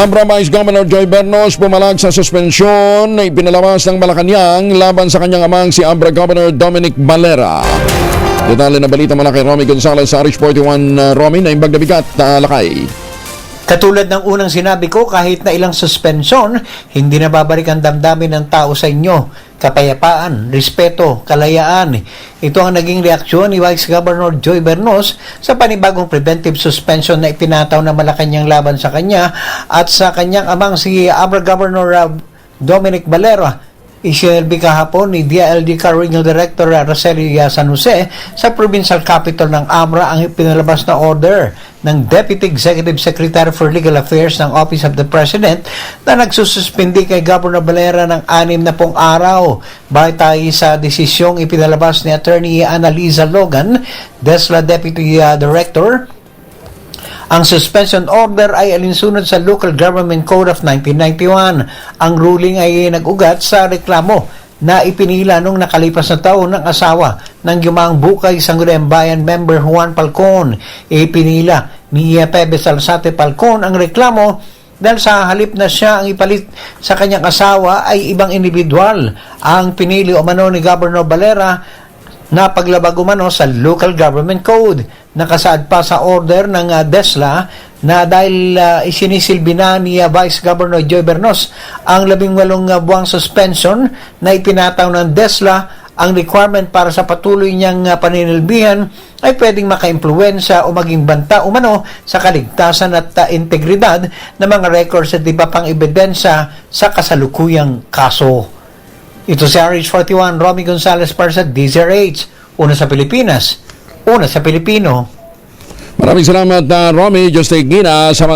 Abra Vice Governor Joy Bernos pumalag sa suspensyon na ipinalabas ng Malacanang laban sa kanyang amang si Abra Governor Dominic Valera. Detalye na balita mula kay Romy Gonzalez sa RH41 uh, Romy na imbag na bigat na lakay. Katulad ng unang sinabi ko, kahit na ilang suspensyon, hindi na babalik ang damdamin ng tao sa inyo. Kapayapaan, respeto, kalayaan. Ito ang naging reaksyon ni Vice Governor Joy Bernos sa panibagong preventive suspension na ipinataw na Malacanang laban sa kanya at sa kanyang amang si Abra Governor uh, Dominic Valera. Isinelbi kahapon ni DILG Car Regional Director Roseli uh, San Jose sa provincial capital ng Abra ang pinalabas na order ng Deputy Executive Secretary for Legal Affairs ng Office of the President na nagsususpindi kay Governor Valera ng anim na pong araw. Bakit tayo sa desisyong ipinalabas ni Attorney Annalisa Logan, DESLA Deputy uh, Director, ang suspension order ay alinsunod sa Local Government Code of 1991. Ang ruling ay nag-ugat sa reklamo na ipinila nung nakalipas na taon ng asawa ng Yumang Bukay Sangguniang Bayan member Juan Falcon. Ipinila ni Pepe Salsate Falcon ang reklamo dahil sa halip na siya ang ipalit sa kanyang asawa ay ibang individual ang pinili o mano ni Governor Valera na paglabag umano sa local government code. Nakasaad pa sa order ng uh, DESLA na dahil uh, isinisilbi na ni uh, Vice Governor Joy Bernos ang labing walong uh, buwang suspension na ipinataw ng DESLA ang requirement para sa patuloy niyang paninilbihan ay pwedeng maka-impluensya o maging banta umano sa kaligtasan at uh, integridad ng mga records at iba pang ebidensya sa kasalukuyang kaso. Ito si RH41, Romy Gonzalez para sa DZRH. Una sa Pilipinas, una sa Pilipino. Maraming salamat na Romy Just Gina sa